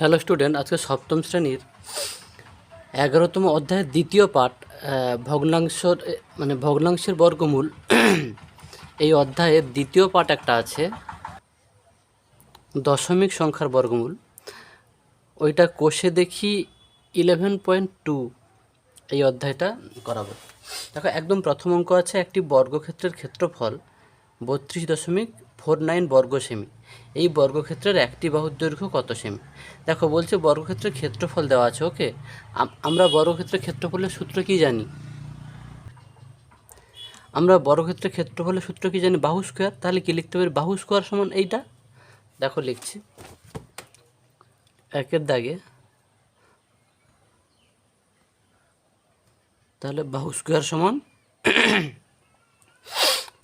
Hello student আজকে সপ্তম শ্রেণির এগারোতম অধ্যায়ের দ্বিতীয় পাঠ ভগ্নাংশর মানে ভগ্নাংশের বর্গমূল। এই অধ্যায়ের দ্বিতীয় পাঠ একটা আছে, দশমিক সংখ্যার বর্গমূল। ওইটা কোষে দেখি ইলেভেন পয়েন্ট টু এই অধ্যায়টা করাবো। দেখো, একদম প্রথম অঙ্ক আছে, একটি বর্গক্ষেত্রের ক্ষেত্রফল বত্রিশ দশমিক ফোর নাইন বর্গ সেমি এই বর্গক্ষেত্রের একটি বাহুর দৈর্ঘ্য কত সেমি? দেখো, বলছে বর্গক্ষেত্রের ক্ষেত্রফল দেওয়া আছে, ওকে? আম- আমরা বর্গক্ষেত্রের ক্ষেত্রফলের সূত্র কি জানি? আমরা বর্গক্ষেত্রের ক্ষেত্রফলের সূত্র কি জানি? বাহু স্কোয়ার। তাহলে কি লিখতে পারি? বাহু স্কোয়ার সমান এইটা? দেখো, লিখছি। একের দাগে। তাহলে বাহু স্কোয়ার সমান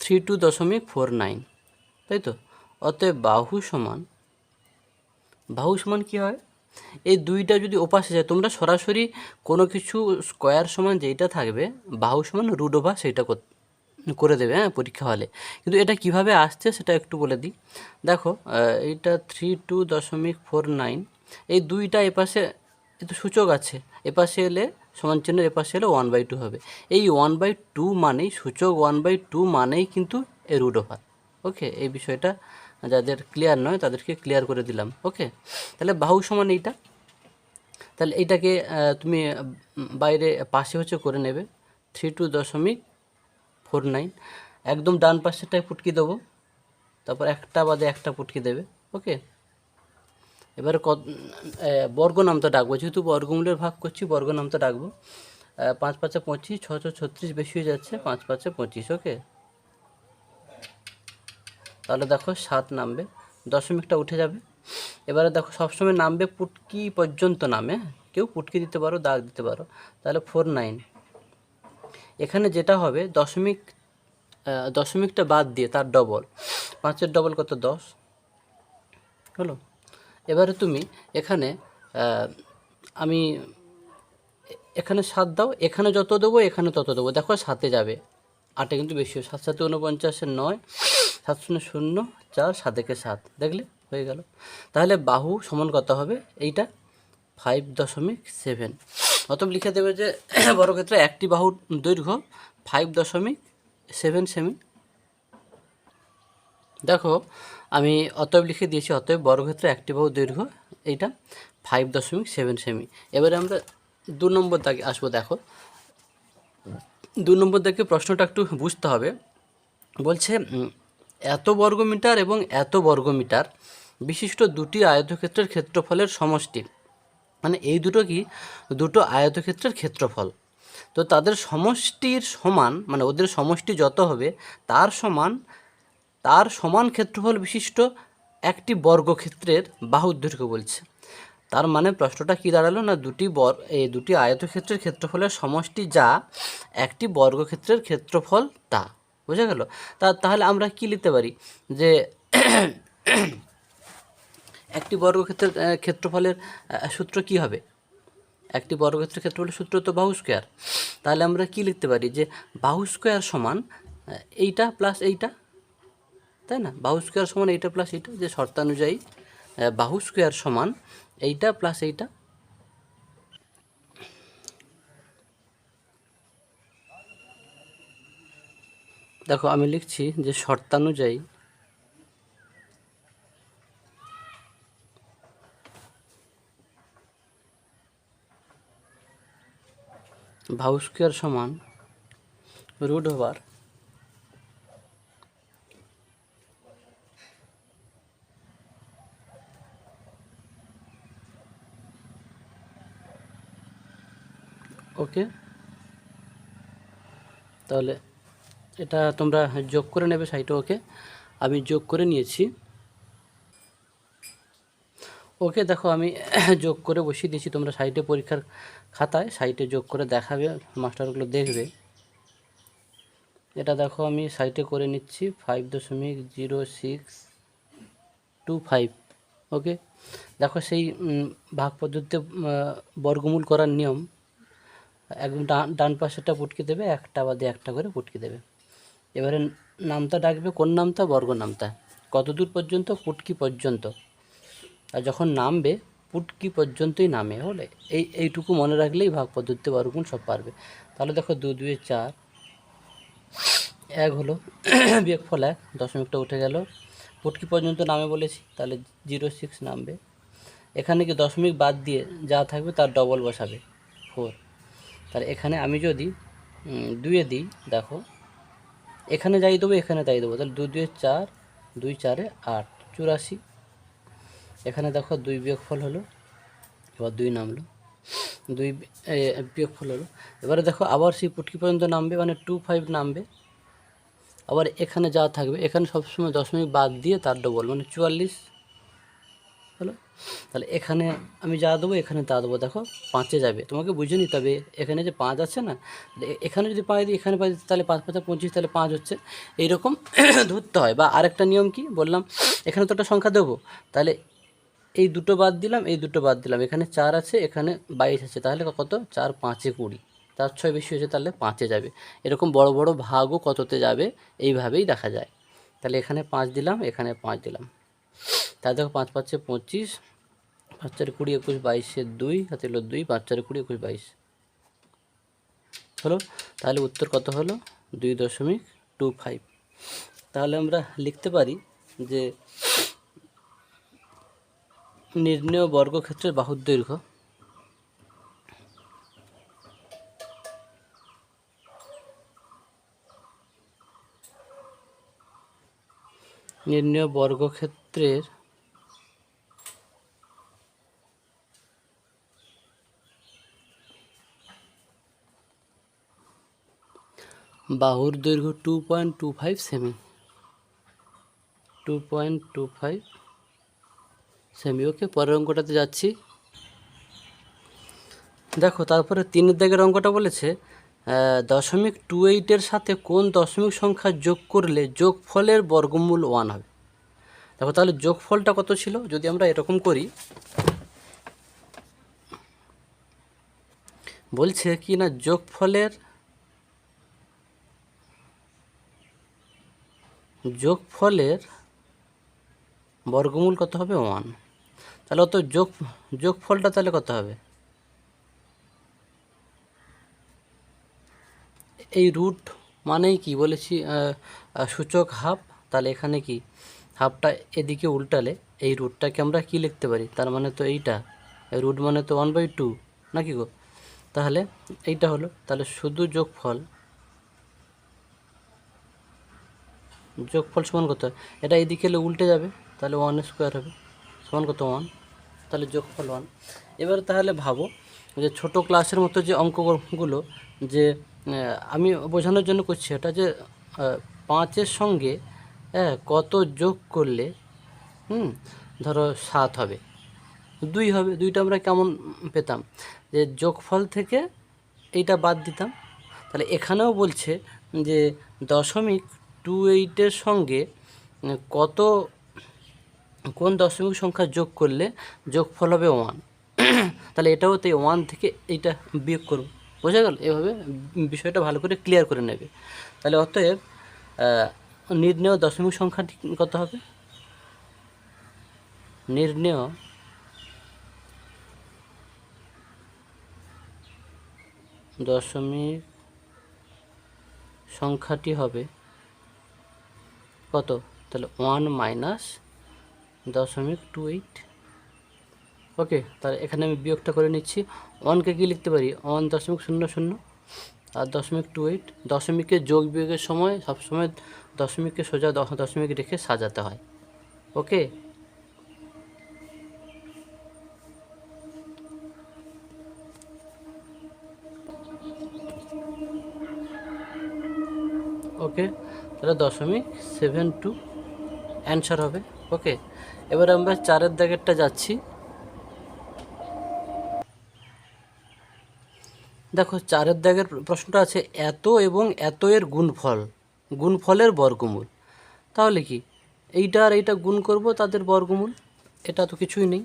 থ্রি টু দশমিক ফোর নাইন তাই তো? অতএব বাহু সমান বাহু সমান কী হয়? এই দুইটা যদি ওপাশে যায়, তোমরা সরাসরি কোনো কিছু স্কোয়ার সমান যেইটা থাকবে, বাহু সমান রুট ওভার সেইটা করে দেবে হ্যাঁ পরীক্ষা হলে। কিন্তু এটা কীভাবে আসছে সেটা একটু বলে দিই। দেখো এইটা থ্রি টু দশমিক ফোর নাইন এই দুইটা এপাশে একটু সূচক আছে। এপাশে এলে সমান চিহ্নের এপাশে এলে ওয়ান বাই টু হবে। এই ওয়ান বাই টু মানেই সূচক ওয়ান বাই টু মানেই কিন্তু এ রুট ওভার ওকে এই বিষয়টা যাদের ক্লিয়ার নয়, তাদেরকে ক্লিয়ার করে দিলাম ওকে তাহলে বাহু সমান এইটা। তাহলে এইটাকে তুমি বাইরে, পাশে হচ্ছে করে নেবে থ্রি টু দশমিক ফোর নাইন একদম ডান পাশেরটায় ফুটকি দেবো, তারপর একটা বাদে একটা ফুটকি দেবে ওকে এবারে কত বর্গ নামটা ডাকবো, যেহেতু বর্গমূলের ভাগ করছি বর্গ নামটা ডাকবো পাঁচ পাঁচে পঁচিশ, ছ ছ ছত্রিশ, বেশি হয়ে যাচ্ছে, পাঁচ পাঁচে পঁচিশ ওকে তাহলে দেখো সাত নামবে। দশমিকটা উঠে যাবে। এবারে দেখো সবসময় নামবে পুটকি পর্যন্ত নামে? কেউ পুটকি দিতে পারো, দাগ দিতে পারো। তাহলে ফোর নাইন। এখানে যেটা হবে, দশমিক দশমিকটা বাদ দিয়ে তার ডবল পাঁচের ডবল কত? দশ। হলো? এবারে তুমি এখানে আমি এখানে সাত দাও, এখানে যত দেবো, এখানে তত দেবো। দেখো সাতে যাবে। আটে কিন্তু বেশি। সাত সাথে উনপঞ্চাশের নয়। সাত শূন্য শূন্য চার সাত একে সাত। দেখলে? হয়ে গেল। তাহলে বাহু সমান কত হবে? এইটা ফাইভ দশমিক সেভেন অতএব লিখে দেবে যে বর্গক্ষেত্রে একটি বাহুর দৈর্ঘ্য ফাইভ দশমিক সেভেন সেমি দেখো, আমি অতএব লিখে দিয়েছি, অতএব বর্গক্ষেত্রে একটি বাহু দৈর্ঘ্য এইটা ফাইভ দশমিক সেভেন সেমি এবারে আমরা দু নম্বর দাগে আসব, দেখো। দু নম্বর দাগে প্রশ্নটা একটু বুঝতে হবে। বলছে এত বর্গমিটার এবং এত বর্গমিটার বিশিষ্ট দুটি আয়তক্ষেত্রের ক্ষেত্রফলের সমষ্টি। মানে এই দুটো কি? দুটো আয়তক্ষেত্রের ক্ষেত্রফল। তো তাদের সমষ্টির সমান মানে ওদের সমষ্টি যত হবে, তার সমান তার সমান ক্ষেত্রফল বিশিষ্ট একটি বর্গক্ষেত্রের বাহুর দৈর্ঘ্য বলছে। তার মানে প্রশ্নটা কী দাঁড়াল? না দুটি বর, এই দুটি আয়তক্ষেত্রের ক্ষেত্রফলের সমষ্টি যা একটি বর্গক্ষেত্রের ক্ষেত্রফল তা। বোঝা গেল? তা তাহলে আমরা কি লিখতে পারি? যে একটি বর্গক্ষেত্রের ক্ষেত্রফলের সূত্র কি হবে? একটি বর্গক্ষেত্রের ক্ষেত্রফলের সূত্র তো বাহু স্কোয়ার। তাহলে আমরা কি লিখতে পারি? যে বাহু স্কোয়ার সমান এইটা প্লাস এইটা, তাই না? বাহু স্কোয়ার সমান এইটা প্লাস এইটা, যে শর্তানুযায়ী বাহু স্কোয়ার সমান এইটা প্লাস এইটা দেখো আমি লিখছি যে শর্তানুযায়ী স্কোয়ার সমান রুট ওভার ওকে? তাহলে এটা তোমরা যোগ করে নেবে সাইটে ওকে। আমি যোগ করে নিয়েছি। ওকে দেখো, আমি যোগ করে বসিয়ে দিয়েছি। তোমরা সাইটে পরীক্ষার খাতায় সাইটে যোগ করে দেখাবে, মাস্টারগুলো দেখবে। এটা দেখো, আমি সাইটে করে নিচ্ছি ফাইভ দশমিক zero six two five okay? দেখো, সেই ভাগ পদ্ধতিতে বর্গমূল করার নিয়ম। একদম ডান ডান পাশেরটা পুটকে দেবে, একটা বাদে একটা করে পুটকে দেবে। এবারে নামটা ডাকবে, কোন নামটা? বর্গ নামটা। কত দূর পর্যন্ত? পুটকি পর্যন্ত। আর যখন নামবে, পুটকি পর্যন্তই নামে, হলে এই, এইটুকু মনে রাখলেই ভাগ পদ্ধতি বর্গমূল সব পারবে। তাহলে দেখো দু, দুয়ে চার, এক হলো বিয়োগফল এক, দশমিকটা উঠে গেল। পুটকি পর্যন্ত নামে বলেছি, তাহলে জিরো সিক্স নামবে। এখানে কি দশমিক বাদ দিয়ে যা থাকবে, তার ডবল বসাবে ফোর তাহলে এখানে আমি যদি দুয়ে দিই, দেখো এখানে যাই দেবো, এখানে তাই দেবো। তাহলে দুই দুয়ে চার, দুই চারে আট, চুরাশি। এখানে দেখো দুই বিয়োগফল হলো, এবার দুই নামলো। দুই বিয়োগফল হলো। এবারে দেখো আবার সেই পুটকি পর্যন্ত নামবে মানে টু ফাইভ নামবে। আবার এখানে যা থাকবে, এখানে সবসময় দশমিক বাদ দিয়ে তার ডবল মানে চুয়াল্লিশ তাহলে এখানে আমি যা দেবো, এখানে তা দেবো। দেখো, পাঁচে যাবে। তোমাকে বুঝে নিতে হবে, এখানে যে পাঁচ আছে না এখানে যদি পাই দিই, এখানে দিই, তাহলে পাঁচ পাঁচা পঁচিশ, তাহলে পাঁচ হচ্ছে। এইরকম ধরতে হয়। বা আরেকটা নিয়ম কি? বললাম, এখানে তো একটা সংখ্যা দেবো। তাহলে এই দুটো বাদ দিলাম, এই দুটো বাদ দিলাম। এখানে চার আছে, এখানে বাইশ আছে। তাহলে কত? চার পাঁচে কুড়ি। তার ছয় বেশি হয়েছে, তাহলে পাঁচে যাবে। এরকম বড় বড় ভাগও কততে যাবে? এইভাবেই দেখা যায়। তাহলে এখানে পাঁচ দিলাম, এখানে পাঁচ দিলাম। তাহলে দেখো পাঁচ পাঁচে পঁচিশ, পাঁচ চারে কুড়ি একুশ বাইশে দুই, হাতে হলো দুই, পাঁচ চারে কুড়ি একুশ বাইশ। হলো? তাহলে উত্তর কত হলো? দুই দশমিক টু ফাইভ। তাহলে আমরা লিখতে পারি যে নির্ণয় বর্গক্ষেত্রের বাহুর দৈর্ঘ্য নির্ণয় বর্গক্ষেত্রের বাহুর দৈর্ঘ্য টু পয়েন্ট টু ফাইভ সেমি টু পয়েন্ট টু ফাইভ সেমি ওকে, পরের অঙ্কটাতে যাচ্ছি। দেখো, তারপরে তিনের দাগের অঙ্কটা বলেছে দশমিক টু এইটের সাথে কোন দশমিক সংখ্যা যোগ করলে যোগফলের বর্গমূল ওয়ান হবে? দেখো, তাহলে যোগফলটা কত ছিল? যদি আমরা এরকম করি, বলছে কি না, যোগফলের যোগফলের বর্গমূল কত হবে? ওয়ান তাহলে অত যোগ, যোগফলটা তাহলে কত হবে? এই রুট মানেই কি? বলেছি সূচক হাফ তাহলে এখানে কি? হাফটা এদিকে উল্টালে এই রুটটাকে আমরা কি লিখতে পারি? তার মানে তো এইটা। এই রুট মানে তো ওয়ান বাই টু নাকি গো? তাহলে এইটা হলো, তাহলে শুধু যোগফল যোগফল সমান কত হয়? এটা এদিকে এলে উল্টে যাবে, তাহলে ওয়ান স্কোয়ার হবে। সমান কত ওয়ান তাহলে যোগফল ওয়ান এবার তাহলে ভাবো যে ছোট ক্লাসের মতো যে অঙ্কগুলো যে আমি বোঝানোর জন্য করছি এটা যে পাঁচের সঙ্গে হ্যাঁ কত যোগ করলে, হুম, ধরো সাত হবে। দুই হবে, দুইটা আমরা কেমন পেতাম? যে যোগফল থেকে এইটা বাদ দিতাম। তাহলে এখানেও বলছে যে দশমিক টু এইটের সঙ্গে কত, কোন দশমিক সংখ্যা যোগ করলে যোগফল হবে ওয়ান তাহলে এটাও তো ওয়ান থেকে এইটা বিয়োগ করব। বোঝা গেল? এভাবে বিষয়টা ভালো করে ক্লিয়ার করে নেবে। তাহলে অতএব নির্ণেয় দশমিক সংখ্যাটি কত হবে? নির্ণেয় দশমিক সংখ্যাটি হবে কত? তাহলে ওয়ান মাইনাস দশমিক টু এইট ওকে তাহলে এখানে আমি বিয়োগটা করে নিচ্ছি। ওয়ানকে কি লিখতে পারি? ওয়ান দশমিক শূন্য শূন্য আর দশমিক টু এইট দশমিকের যোগ বিয়োগের সময় সবসময় দশমিককে সোজা দশ দশমিক রেখে সাজাতে হয়। ওকে ওকে তাহলে দশমিক সেভেন টু অ্যান্সার হবে। ওকে, এবার আমরা চারের দাগেরটা যাচ্ছি। দেখো, চারের দাগের প্রশ্নটা আছে এত এবং এত এর গুণফল, গুণফলের বর্গমূল। তাহলে কি, এইটা আর এইটা গুণ করব তাদের বর্গমূল? এটা তো কিছুই নেই।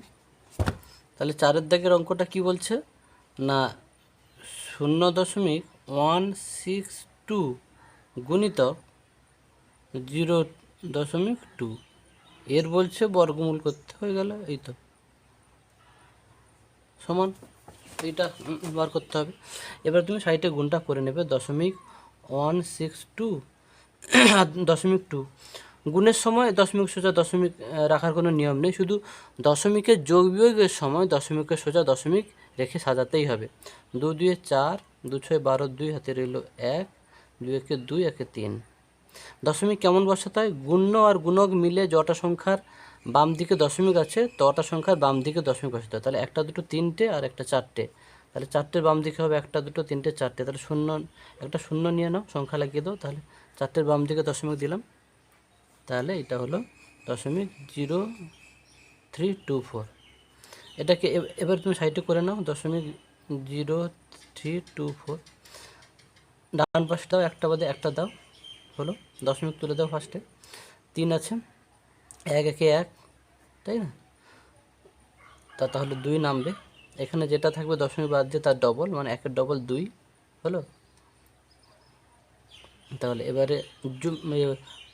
তাহলে চারের দাগের অঙ্কটা কি বলছে? না, শূন্য দশমিক ওয়ান সিক্স টু গুণিতক জিরো দশমিক টু। এর বলছে বর্গমূল করতে হয়ে গেল, এই তো। সমান, এইটা বার করতে হবে। এবার তুমি সাইডে গুণটা করে নেবে, দশমিক ওয়ান সিক্স টু দশমিক টু। গুণের সময় দশমিক সোজা দশমিক রাখার কোনো নিয়ম নেই, শুধু দশমিকের যোগ বিয়োগের সময় দশমিকের সোজা দশমিক রেখে সাজাতেই হবে। দু দুয়ে চার, দু ছয় বারো দুই হাতে রইল এক, দুই একে দুই, একে তিন। দশমিক কেমন বসাতে হয় গুণ্য আর গুণক মিলে যটা সংখ্যার বাম দিকে দশমিক আছে তটা সংখ্যার বাম দিকে দশমিক বসাতে হয়। তাহলে একটা, দুটো, তিনটে আর একটা চারটে। তাহলে চারটের বাম দিকে হবে একটা, দুটো, তিনটে, চারটে। তাহলে শূন্য, একটা শূন্য নিয়ে নাও, সংখ্যা লাগিয়ে দাও। তাহলে চারটের বাম দিকে দশমিক দিলাম। তাহলে এটা হলো দশমিক জিরো থ্রি টু ফোর। এটাকে এবার তুমি সাইডে করে নাও, দশমিক জিরো থ্রি টু ফোর। ডান পাশে দাও একটা বাদে একটা দাও। হলো, দশমিক তুলে দাও ফার্স্টে তিন আছে, এক, একে এক, তাই না? তা তাহলে দুই নামবে। এখানে যেটা থাকবে দশমিক বাদ দিয়ে তার ডবল মানে একের ডবল দুই, হলো? তাহলে এবারে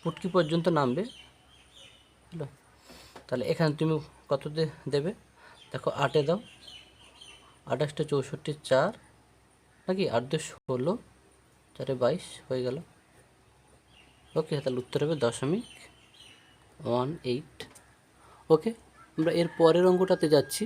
পুটকি পর্যন্ত নামবে। হলো? তাহলে এখানে তুমি কততে দেবে? দেখো, আটে দাও। আঠাশটা চৌষট্টি চার, নাকি? আট দুই ষোলো, চারে বাইশ, হয়ে গেল। ওকে তাহলে উত্তর হবে দশমিক ওয়ান এইট। ওকে আমরা এর পরের অঙ্কটাতে যাচ্ছি।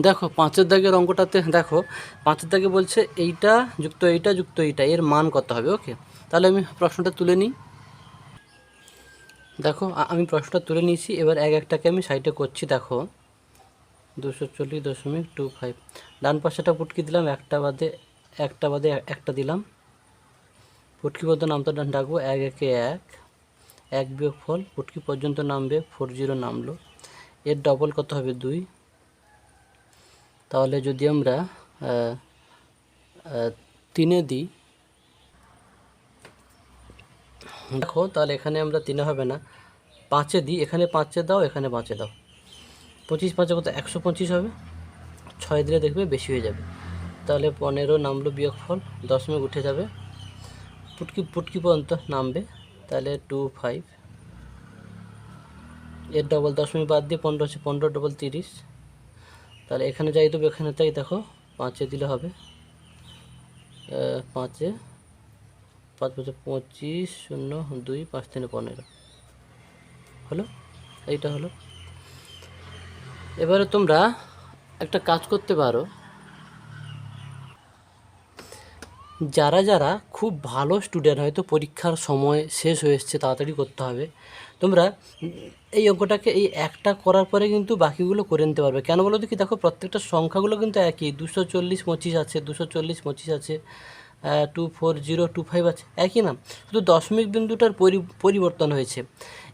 দেখো, পাঁচের দাগের অঙ্কটাতে, দেখো, পাঁচের দাগে বলছে এইটা যুক্ত এইটা যুক্ত এইটা, এর মান কত হবে? ওকে, তাহলে আমি প্রশ্নটা তুলে নিই। দেখো আমি প্রশ্নটা তুলে নিয়েছি, এবার এক একটাকে আমি সাইডে করছি, দেখো। দুশো চল্লিশ দশমিক টু ফাইভ। ডান পাশেটা পুটকি দিলাম, একটা বাদে একটা বাদে একটা দিলাম। পুটকি পর্যন্ত নামটা ডান ডাকবো, এক একে এক। এক বিয়োগ ফল পুটকি পর্যন্ত নামবে, ফোর জিরো নামলো। এর ডবল কত হবে? দুই। তাহলে যদি আমরা তিনে দিই, দেখো তাহলে এখানে আমরা তিনে হবে না, পাঁচে দিই, এখানে পাঁচে দাও, এখানে পাঁচে দাও। পঁচিশ পাঁচে কত? একশো পঁচিশ হবে। ছয় দিলে দেখবে বেশি হয়ে যাবে। তাহলে পনেরো নামলো বিয়োগ ফল দশমিক উঠে যাবে। পুটকি পুটকি পর্যন্ত নামবে। তাহলে টু ফাইভ। এর ডবল দশমিক বাদ দিয়ে পনেরো হচ্ছে পনেরো ডবল তিরিশ। তাহলে এখানে যাই দেবো এখানে তাই দেখো পাঁচে দিলে হবে। পাঁচে, পাঁচ পাঁচে পঁচিশ, শূন্য, দুই, পাঁচ তিন, পনেরো। হলো? এইটা হলো। এবারে তোমরা একটা কাজ করতে পারো। যারা যারা খুব ভালো স্টুডেন্ট হয়তো পরীক্ষার সময় শেষ হয়ে এসছে, তাড়াতাড়ি করতে হবে। তোমরা এই অঙ্কটাকে এই একটা করার পরে কিন্তু বাকিগুলো করে নিতে পারবে। কেন বলো কি? দেখো, প্রত্যেকটা সংখ্যাগুলো কিন্তু একই। দুশো চল্লিশ পঁচিশ আছে, দুশো চল্লিশ পঁচিশ আছে two four zero, two five আছে, একই না? শুধু দশমিক বিন্দুটার পরি পরিবর্তন হয়েছে।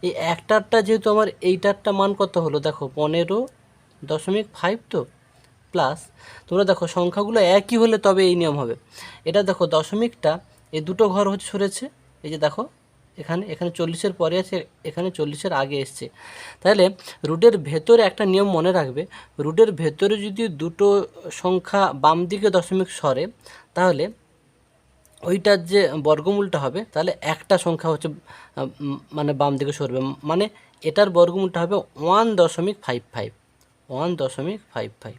এই একটারটা যেহেতু আমার এইটারটা মান কত হলো? দেখো, পনেরো দশমিক ফাইভ তো, প্লাস তোমরা দেখো, সংখ্যাগুলো একই হলে তবে এই নিয়ম হবে। এটা দেখো, দশমিকটা এই দুটো ঘর হচ্ছে, সরেছে। এই যে দেখো এখানে এখানে চল্লিশের পরে আছে, এখানে চল্লিশের আগে এসছে। তাহলে রুটের ভেতরে একটা নিয়ম মনে রাখবে, রুটের ভেতরে যদি দুটো সংখ্যা বাম দিকে দশমিক সরে, তাহলে ওইটার যে বর্গমূলটা হবে, তাহলে একটা সংখ্যা হচ্ছে মানে বাম দিকে সরবে। মানে এটার বর্গমূলটা হবে ওয়ান দশমিক ফাইভ ফাইভ, ওয়ান দশমিক ফাইভ ফাইভ।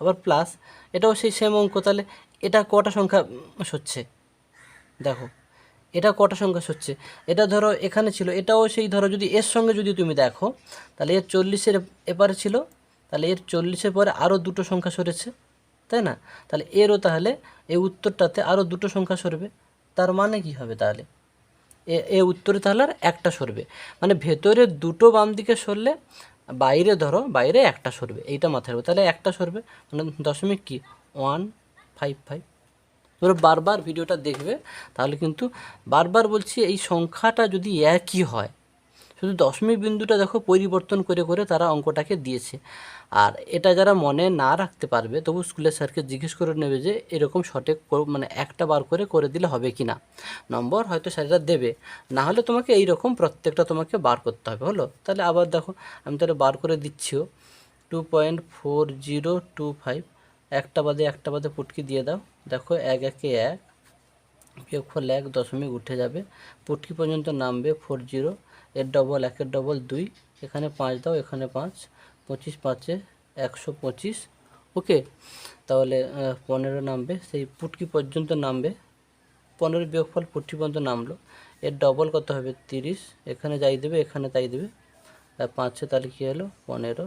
আবার প্লাস, এটাও সেই সেম অঙ্ক, তাহলে এটা কটা সংখ্যা হচ্ছে দেখো। এটা কটা সংখ্যা হচ্ছে এটা ধরো এখানে ছিল, এটাও সেই ধরো যদি এর সঙ্গে যদি তুমি দেখো, তাহলে এর চল্লিশের এপারে ছিল, তাহলে এর চল্লিশের পরে আরও দুটো সংখ্যা সরেছে, তাই না? তাহলে এরও তাহলে এই উত্তরটাতে আরও দুটো সংখ্যা সরবে, তার মানে কি হবে তাহলে? এ এ উত্তরে তাহলে আর একটা সরবে। মানে ভেতরে দুটো বাম দিকে সরলে বাইরে ধরো, বাইরে একটা সরবে, এইটা মাথায় তাহলে একটা সরবে মানে দশমিক কি? ওয়ান ফাইভ ফাইভ ধরো বারবার ভিডিওটা দেখবে, তাহলে কিন্তু বারবার বলছি এই সংখ্যাটা যদি একই হয়, শুধু দশমিক বিন্দুটা দেখো পরিবর্তন করে করে তারা অঙ্কটাকে দিয়েছে। আর এটা যারা মনে না রাখতে পারবে, তবু স্কুলের স্যারকে জিজ্ঞেস করে নেবে যে এরকম সঠিক মানে একটা বার করে করে দিলে হবে কি না নম্বর হয়তো স্যারেরা দেবে, না হলে তোমাকে এই রকম প্রত্যেকটা তোমাকে বার করতে হবে, হলো? তাহলে আবার দেখো, আমি তাহলে বার করে দিচ্ছিও। Two point four zero two five একটা বাদে একটা বাদে পুটকি দিয়ে দাও। দেখো এক একে এক বিয়োগফল এক দশমিক উঠে যাবে। পুটকি পর্যন্ত নামবে ফোর জিরো এর ডবল একের ডবল দুই, এখানে পাঁচ দাও, এখানে পাঁচ, পঁচিশ পাঁচে একশো পঁচিশ। ওকে, তাহলে পনেরো নামবে, সেই পুটকি পর্যন্ত নামবে। পনেরো বিয়োগফল পুটকি পর্যন্ত নামলো। এর ডবল কত হবে? তিরিশ। এখানে যাই দেবে, এখানে তাই দেবে। পাঁচে তাহলে কী হলো? পনেরো,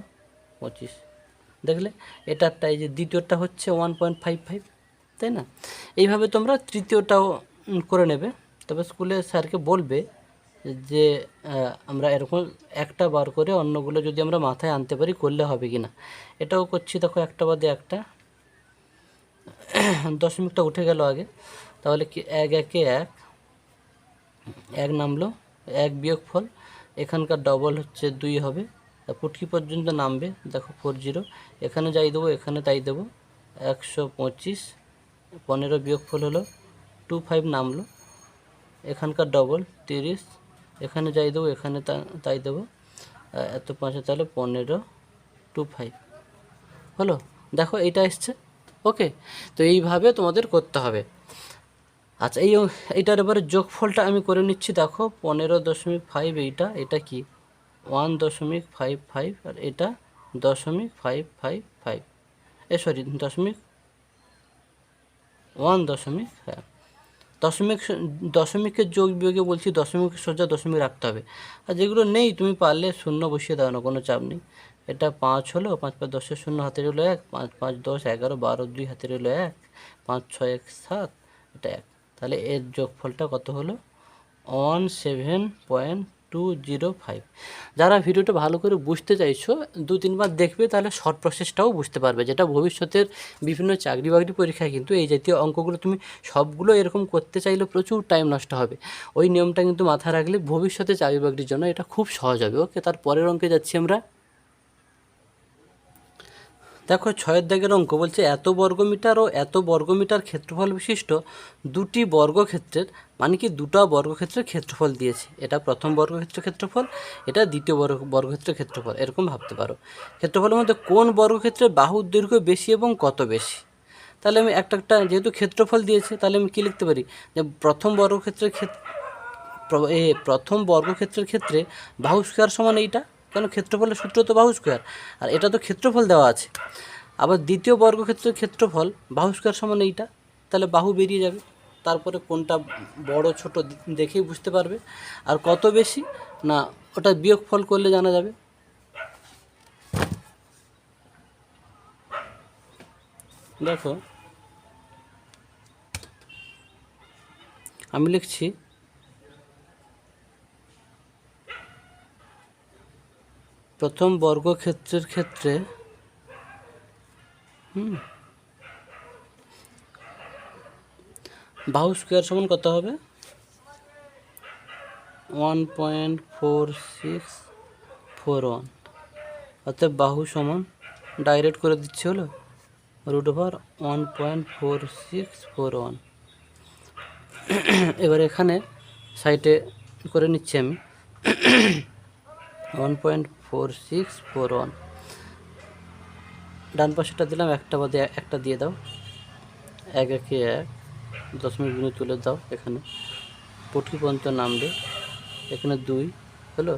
পঁচিশ। দেখলে? এটারটা এই যে দ্বিতীয়টা হচ্ছে ওয়ান পয়েন্ট ফাইভ ফাইভ তাই না? এইভাবে তোমরা তৃতীয়টাও করে নেবে। তবে স্কুলে স্যারকে বলবে যে আমরা এরকম একটা বার করে অন্যগুলো যদি আমরা মাথায় আনতে পারি, করলে হবে কি না? এটাও করছি, দেখো, একটা বাদে একটা। দশমিকটা উঠে গেল আগে। তাহলে কি এক একে এক এক নামলো, এক বিয়োগ ফল এখানকার ডবল হচ্ছে দুই হবে। পুটকি পর্যন্ত নামবে। দেখো ফোর জিরো এখানে যাই দেবো, এখানে তাই দেবো। একশো পঁচিশ, পনেরো বিয়োগ হলো টু ফাইভ নামলো। এখানকার ডবল তিরিশ। এখানে যাই দেবো, এখানে তাই দেবো। এত পাঁচে তাহলে পনেরো টু ফাইভ হলো? দেখো, এইটা এসছে। ওকে? তো এইভাবে তোমাদের করতে হবে। আচ্ছা এই, এইটার এবারে যোগফলটা আমি করে নিচ্ছি। দেখো, পনেরো দশমিক ফাইভ এইটা, এটা কি? ওয়ান দশমিক ফাইভ ফাইভ আর এটা দশমিক ফাইভ ফাইভ ফাইভ। এ, সরি, দশমিক ওয়ান দশমিক হ্যাঁ দশমিক দশমিকের যোগ বিয়োগে বলছি দশমিক সোজা দশমিক রাখতে হবে। আর যেগুলো নেই, তুমি পারলে শূন্য বসিয়ে দাও না কোনো চাপ নেই। এটা পাঁচ হলো, পাঁচ পাঁচ দশের শূন্য হাতে রইল এক। পাঁচ পাঁচ দশ, এগারো, বারো, দুই হাতে রইল এক। পাঁচ ছয় এক, সাত, এটা এক। তাহলে এর যোগফলটা কত হলো? One seven point two zero five যারা ভিডিওটা ভালো করে বুঝতে চাইছো, দু তিনবার দেখবে, তাহলে শর্ট প্রসেসটাও বুঝতে পারবে, যেটা ভবিষ্যতের বিভিন্ন চাকরি বাকরি পরীক্ষায় কিন্তু এই জাতীয় অঙ্কগুলো তুমি সবগুলো এরকম করতে চাইলে প্রচুর টাইম নষ্ট হবে। ওই নিয়মটা কিন্তু মাথায় রাখলে ভবিষ্যতে চাকরি বাকরির জন্য এটা খুব সহজ হবে। ওকে তার পরের অঙ্কে যাচ্ছি আমরা। দেখো ছয়ের দাগের অঙ্ক বলছে এত বর্গমিটার ও এত বর্গমিটার ক্ষেত্রফল বিশিষ্ট দুটি বর্গক্ষেত্রের মানে কি দুটো বর্গক্ষেত্রের ক্ষেত্রফল দিয়েছে। এটা প্রথম বর্গক্ষেত্রের ক্ষেত্রফল, এটা দ্বিতীয় বর্গ, বর্গক্ষেত্রের ক্ষেত্রফল, এরকম ভাবতে পারো। ক্ষেত্রফলের মধ্যে কোন বর্গক্ষেত্রের বাহুর দৈর্ঘ্য বেশি এবং কত বেশি? তাহলে আমি একটা একটা যেহেতু ক্ষেত্রফল দিয়েছে, তাহলে আমি কী লিখতে পারি? যে প্রথম বর্গক্ষেত্রের ক্ষেত্র প্রথম বর্গক্ষেত্রের ক্ষেত্রে বাহু স্কোয়ার সমান এইটা কেন ক্ষেত্রফলের সূত্র তো বাহু স্কোয়ার আর এটা তো ক্ষেত্রফল দেওয়া আছে। আবার দ্বিতীয় বর্গক্ষেত্রের ক্ষেত্রফল, বাহু স্কোয়ার সমান এইটা, তাহলে বাহু বেরিয়ে যাবে। তারপরে কোনটা বড় ছোট দেখেই বুঝতে পারবে। আর কত বেশি? না, ওটা বিয়োগফল করলে জানা যাবে। দেখো, আমি লিখছি প্রথম বর্গক্ষেত্রের ক্ষেত্রে, হুম বাহু স্কোয়ার সমান কত হবে? One point four six four one অর্থাৎ বাহু সমান ডাইরেক্ট করে দিচ্ছে হলো root over one point four six four one এবার এখানে সাইটে করে নিচ্ছি আমি। One point four six four one ডান পাশেটা দিলাম, একটা বাদে একটা দিয়ে দাও। এক, একে এক, দশমিক বিন্দু তুলে দাও এখানে। পটকি পর্যন্ত নামবে। এখানে দুই, হলো?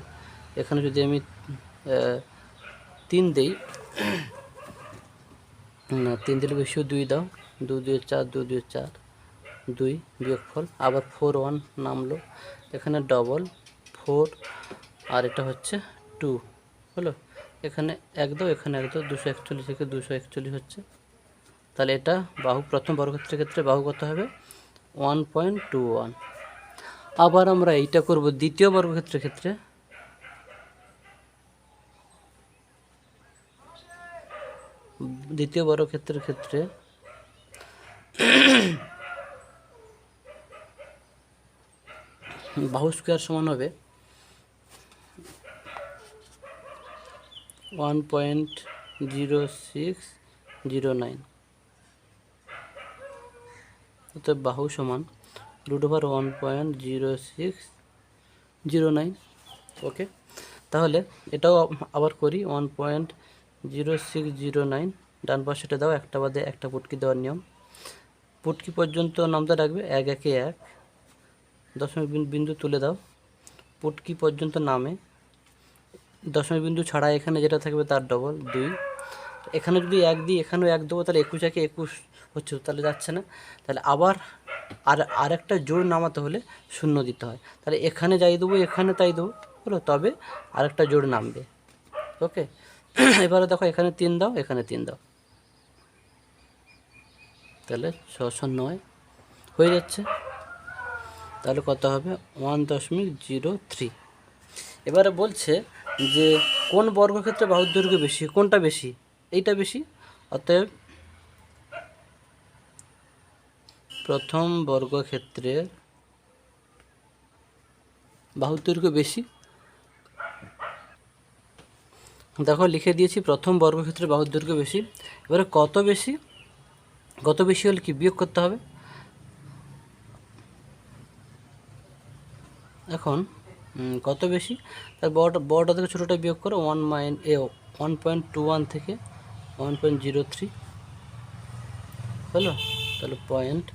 এখানে যদি আমি তিন দেই, না, তিন দিলে বেশিও দুই দাও। দু, দুই, চার, দু, দুই, চার, দুই বিয়োগফল আবার ফোর ওয়ান নামলো। এখানে ডবল ফোর আর এটা হচ্ছে টু হলো? এখানে এক দাও, এখানে এক দাও, দুশো একচল্লিশ থেকে দুশো একচল্লিশ হচ্ছে। তাহলে এটা বাহু, প্রথম বর্গক্ষেত্রের ক্ষেত্রে বাহু কত হবে? One point two one. আবার আমরা এইটা করব দ্বিতীয় বর্গক্ষেত্রের ক্ষেত্রে। দ্বিতীয় বর্গক্ষেত্রের ক্ষেত্রে বাহু স্কোয়ার সমান হবে one point zero six zero nine অর্থাৎ বাহু সমান root over one point zero six zero nine okay তাহলে এটাও আবার করি one point zero six zero nine ডান পাশেটা দাও, একটা বাদে একটা পুটকি দেওয়ার নিয়ম। পুটকি পর্যন্ত নামতে রাখবে এক, একে এক। দশমিক বিন- বিন্দু তুলে দাও। পুটকি পর্যন্ত নামে। দশমিক বিন্দু ছাড়া এখানে যেটা থাকবে তার ডবল দুই। এখানে যদি এক দিই, এখানেও এক দেবো, তাহলে একুশ একে একুশ হচ্ছে, তাহলে যাচ্ছে না। তাহলে আবার আর, আরেকটা জোড় নামাতে হলে শূন্য দিতে হয়। তাহলে এখানে যাই দেবো, এখানে তাই দেবো, হলো তবে আরেকটা জোড় নামবে। ওকে? এবারে দেখো, এখানে তিন দাও, এখানে তিন দাও। তাহলে ছশো নয় হয়ে যাচ্ছে। তাহলে কত হবে? ওয়ান দশমিক জিরো থ্রি। এবারে বলছে যে কোন বর্গক্ষেত্রে বাহুর দৈর্ঘ্য বেশি, কোনটা বেশি? এইটা বেশি? অতএব প্রথম বর্গক্ষেত্রে বাহুর দৈর্ঘ্য বেশি। দেখো, লিখে দিয়েছি, প্রথম বর্গক্ষেত্রে বাহুর দৈর্ঘ্য বেশি। এবারে কত বেশি? কত বেশি হলে কি বিয়োগ করতে হবে? এখন কত বেশি? তার বড়টা বড়টা থেকে ছোটোটা বিয়োগ করো one minus one point two one থেকে ওয়ান পয়েন্ট জিরো থ্রি হলো? তাহলে পয়েন্ট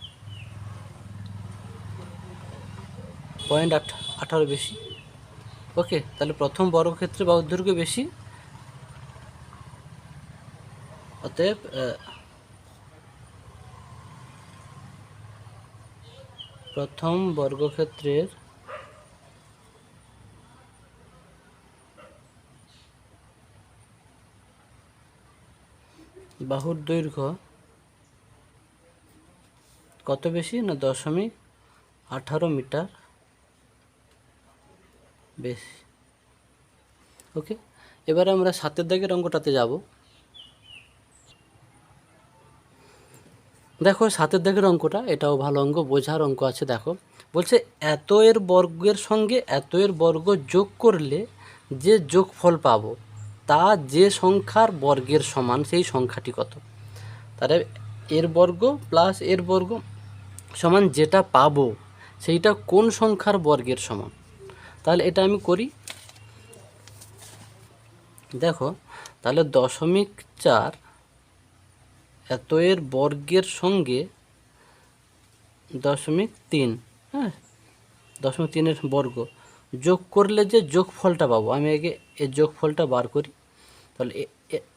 পয়েন্ট আট, আঠারো বেশি। ওকে, তাহলে প্রথম বর্গক্ষেত্রে বা দৈর্ঘ্য বেশি। অতএব প্রথম বর্গক্ষেত্রের বাহুর দৈর্ঘ্য কত বেশি না দশমিক আঠারো মিটার? বেশি। ওকে, এবারে আমরা সাতের দাগের অঙ্কটাতে যাব। দেখো, সাতের দাগের অঙ্কটা, এটাও ভালো অঙ্ক, বোঝার অঙ্ক আছে, দেখো। বলছে, এত এর বর্গের সঙ্গে এত এর বর্গ যোগ করলে যে যোগফল পাবো। তা যে সংখ্যার বর্গের সমান, সেই সংখ্যাটি কত? তাহলে এর বর্গ প্লাস এর বর্গ সমান যেটা পাবো, সেইটা কোন সংখ্যার বর্গের সমান? তাহলে এটা আমি করি। দেখো, তাহলে দশমিক চার এত এর বর্গের সঙ্গে দশমিক তিন হ্যাঁ? দশমিক তিনের বর্গ। যোগ করলে যে যোগফলটা পাবো, আমি আগে এর যোগফলটা বার করি। তাহলে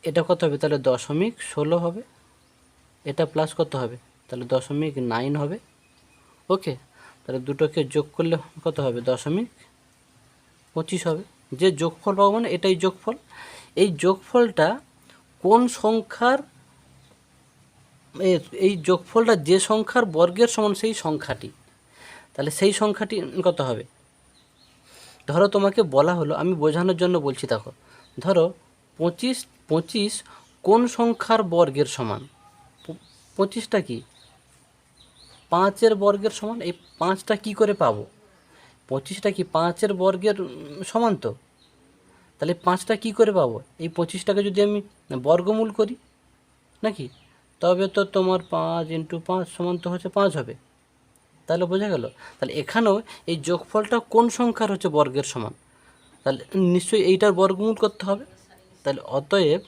এটা কত হবে? তাহলে দশমিক ষোলো হবে। এটা প্লাস কত হবে? তাহলে দশমিক নাইন হবে। ওকে তাহলে দুটোকে যোগ করলে কত হবে? দশমিক পঁচিশ হবে। যে যোগফল পাবো মানে এটাই যোগফল। এই যোগফলটা কোন সংখ্যার এই যোগফলটা যে সংখ্যার বর্গের সমান সেই সংখ্যাটি। তাহলে সেই সংখ্যাটি কত হবে? ধরো তোমাকে বলা হলো, আমি বোঝানোর জন্য বলছি দেখো, ধরো পঁচিশ পঁচিশ কোন সংখ্যার বর্গের সমান? পঁচিশটা কি? পাঁচের বর্গের সমান? এই পাঁচটা কি করে পাবো? পঁচিশটা কি পাঁচের বর্গের সমান তো? তাহলে পাঁচটা কি করে পাবো? এই পঁচিশটাকে যদি আমি বর্গমূল করি, নাকি? তবে তো তোমার পাঁচ ইন্টু পাঁচ সমান তো হচ্ছে পাঁচ হবে। তাহলে বোঝা গেল। তাহলে এখানেও এই যোগফলটা কোন সংখ্যার হচ্ছে বর্গের সমান? তাহলে নিশ্চয়ই এইটার বর্গমূল করতে হবে। তাহলে অতএব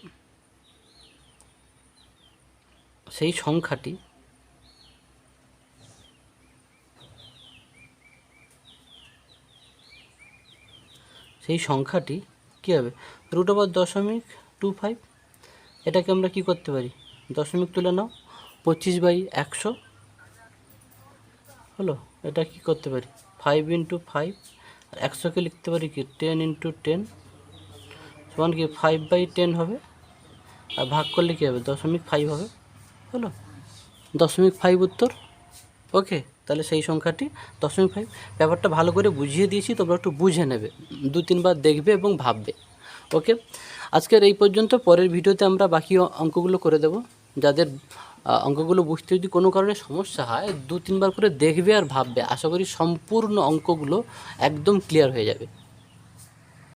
সেই সংখ্যাটি সেই সংখ্যাটি কী হবে? রুট ওভার দশমিক টু ফাইভ এটাকে আমরা কি করতে পারি? দশমিক তুলে নাও। পঁচিশ বাই একশো। হলো? এটা কি করতে পারি? ফাইভ ইন্টু ফাইভ আর একশোকে লিখতে পারি কি? টেন ইন্টু টেন সমান কি? ফাইভ বাই টেন হবে। আর ভাগ করলে কী হবে? দশমিক ফাইভ হবে। হলো? দশমিক ফাইভ উত্তর। ওকে তাহলে সেই সংখ্যাটি দশমিক ফাইভ ব্যাপারটা ভালো করে বুঝিয়ে দিয়েছি, তোমরা একটু বুঝে নেবে। দু, তিনবার দেখবে এবং ভাববে। ওকে আজকের এই পর্যন্ত। পরের ভিডিওতে আমরা বাকি অঙ্কগুলো করে দেব। যাদের অঙ্কগুলো বুঝতে যদি কোনো কারণে সমস্যা হয় দু তিনবার করে দেখবে আর ভাববে। আশা করি সম্পূর্ণ অঙ্কগুলো একদম ক্লিয়ার হয়ে যাবে।